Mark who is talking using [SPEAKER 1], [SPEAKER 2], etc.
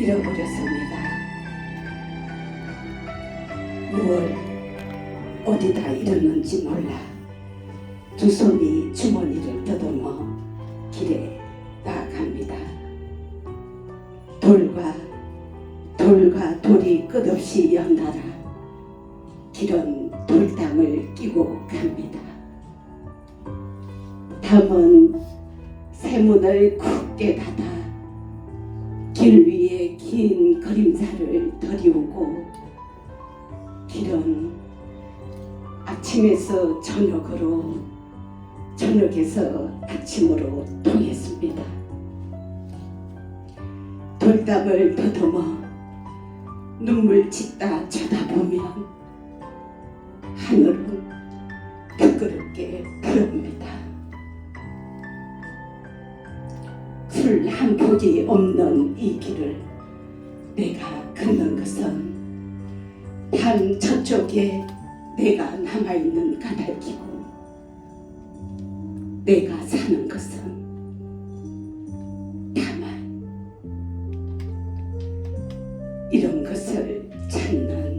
[SPEAKER 1] 잃어버렸습니다. 6월 어디다 잃었는지 몰라 두 손이 주머니를 더듬어 길에 나아갑니다. 돌과 돌과 돌이 끝없이 연달아 길은 돌담을 끼고 갑니다. 담은 세문을 굳게 닫아 길 위에 긴 그림자를 들이우고 길은 아침에서 저녁으로 저녁에서 아침으로 통했습니다. 돌담을 더듬어 눈물 짓다 쳐다보면 하늘은 부끄럽게 술한 폭이 없는 이 길을 내가 걷는 것은 단 저쪽에 내가 남아있는 까닭이고 내가 사는 것은 다만 이런 것을 찾는